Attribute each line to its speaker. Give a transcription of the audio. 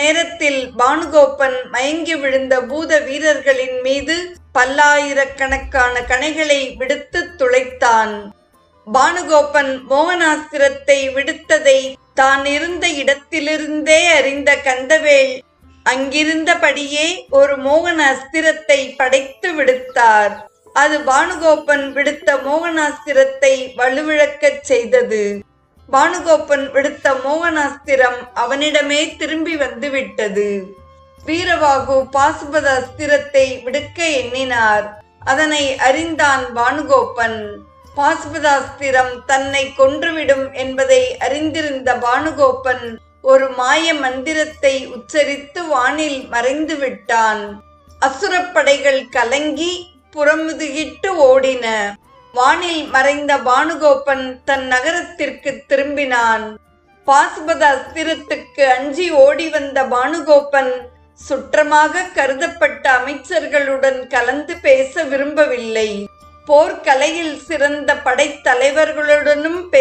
Speaker 1: நேரத்தில் பானுகோப்பன் மயங்கி விழுந்த பூத வீரர்களின் மீது பல்லாயிரக்கணக்கான கணைகளை விடுத்து துளைத்தான். பானுகோப்பன் மோகனாஸ்திரத்தை விடுத்ததை தான் இருந்த இடத்திலிருந்தே அறிந்த கந்தவேல் அங்கிருந்தபடியே ஒரு மோகன அஸ்திரத்தை படைத்து விடுத்தார். அது பானுகோப்பன் விடுத்த மோகனாஸ்திரத்தை வலுவிழக்கச் செய்தது. பானுகோப்பன் விடுத்த மோகனாஸ்திரம் அவனிடமே திரும்பி வந்து விட்டது வீரவாகு பாசுபத அஸ்திரத்தை விடுக்க எண்ணினார். அதனை அறிந்தான் பானுகோப்பன். பாசுபதாஸ்திரம் தன்னை கொன்றுவிடும் என்பதை அறிந்திருந்த பானுகோப்பன் ஒரு மாய மந்திரத்தை உச்சரித்து வானில் மறைந்து விட்டான். அசுரப்படைகள் கலங்கி புறமுதுகிட்டு ஓடின. வானில் மறைந்த பானுகோபன் தன் நகரத்திற்கு திரும்பினான். பாசுபத அஸ்திரத்துக்கு அஞ்சி ஓடி வந்த பானுகோபன் சுற்றமாக கருதப்பட்ட அமைச்சர்களுடன் கலந்து பேச விரும்பவில்லை. போர்க்கலையில் சிறந்த படைத்தலைவர்களுடனும் பே